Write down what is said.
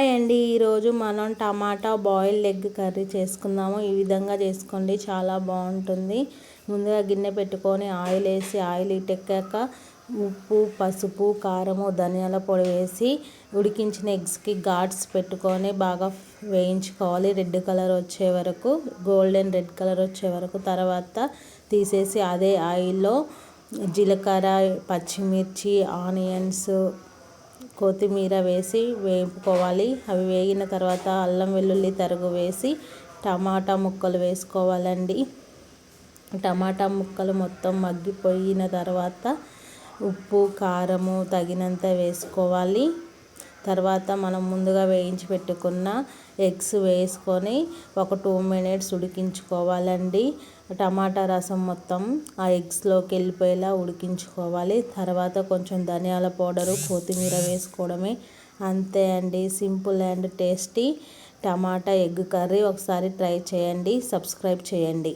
Hi అండి. ఈరోజు మనం టమాటా బాయిల్డ్ ఎగ్ కర్రీ చేసుకుందాము. ఈ విధంగా చేసుకోండి. చాలా బాగుంటుంది. ముందుగా గిన్నె పెట్టుకొని ఆయిల్ వేసి ఆయిల్ ఇటెక్కాక ఉప్పు పసుపు కారము ధనియాల పొడి వేసి ఉడికించిన ఎగ్స్కి ఘాట్స్ పెట్టుకొని బాగా వేయించుకోవాలి. రెడ్ కలర్ వచ్చే వరకు గోల్డెన్ రెడ్ కలర్ వచ్చే వరకు. తర్వాత తీసేసి అదే ఆయిల్లో జీలకర్ర పచ్చిమిర్చి ఆనియన్స్ కొత్తిమీర వేసి వేపుకోవాలి. అవి వేగిన తర్వాత అల్లం వెల్లుల్లి తరుగు వేసి టమాటా ముక్కలు వేసుకోవాలండి. టమాటా ముక్కలు మొత్తం మగ్గిపోయిన తర్వాత ఉప్పు కారము తగినంత వేసుకోవాలి. తర్వాత మనం ముందుగా వేయించి పెట్టుకున్న ఎగ్స్ వేసుకొని ఒక టూ మినిట్స్ ఉడికించుకోవాలండి. టమాటా రసం మొత్తం ఆ ఎగ్స్లోకి వెళ్ళిపోయేలా ఉడికించుకోవాలి. తర్వాత కొంచెం ధనియాల పౌడరు కొత్తిమీర వేసుకోవడమే అంతే అండి. Simple and tasty tomato egg curry ఒకసారి ట్రై చేయండి సబ్స్క్రైబ్ చేయండి.